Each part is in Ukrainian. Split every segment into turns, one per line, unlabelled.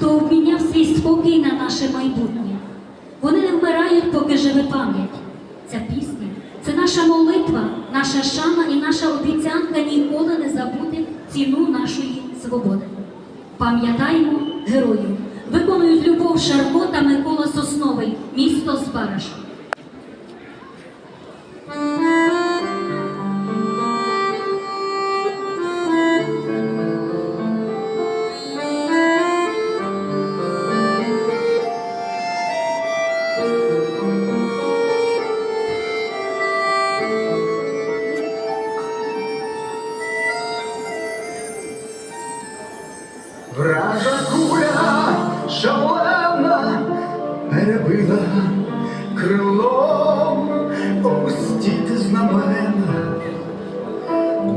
хто обміняв свій спокій на наше майбутнє. Вони не вмирають, поки живе пам'ять. Ця пісня це наша молитва, наша шана і наша обіцянка ніколи не забути ціну нашої свободи. Пам'ятаємо героїв. Виконують Любов Шарко та Микола Сосновий, місто Збараш.
Вража куля шалена перебила крилом опустіти знамена,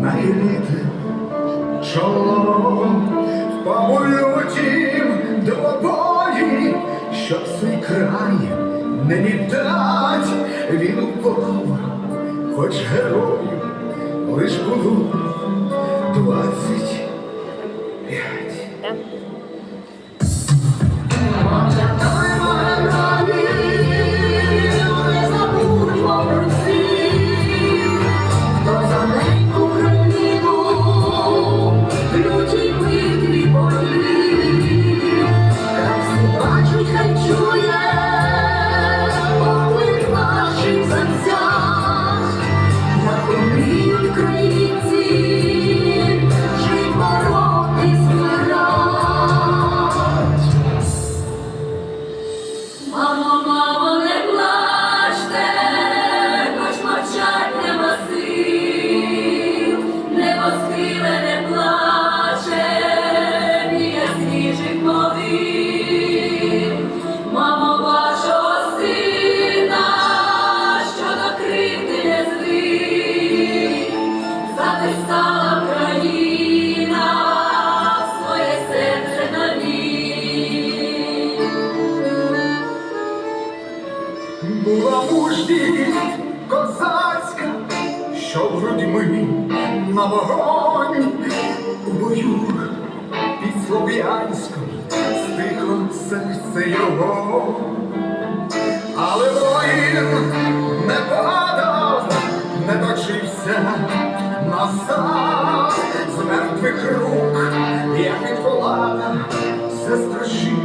нахиліти чолом впав у лютім двобої, щоб свій край не віддать, він упав, хоч герою лиш було двадцять п'ять.
嗯 Мамо, мамо, що
в грудьми на вогонь. У бою під Слов'янськом стихло серце його, але воїн не падав, не точився назад. З мертвих рук, як від полата все страшив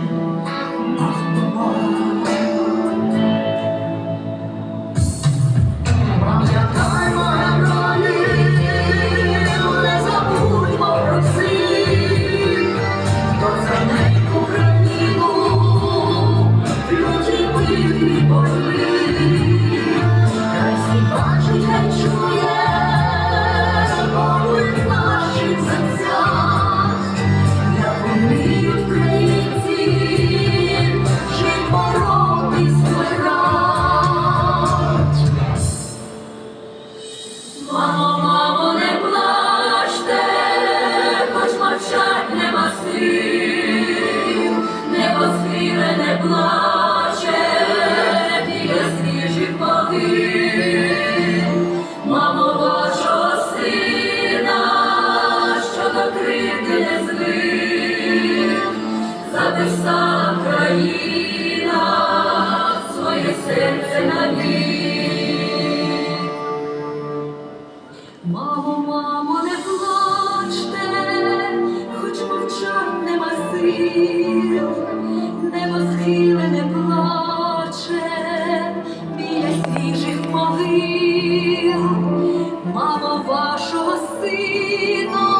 сил, небо не плаче, біля свіжих могил. Вашого сина, що до кривди не звик, записала країна своє серце навік. Мамо, мамо, сил, небо схиле плаче біля свіжих могил. Мамо вашого сина,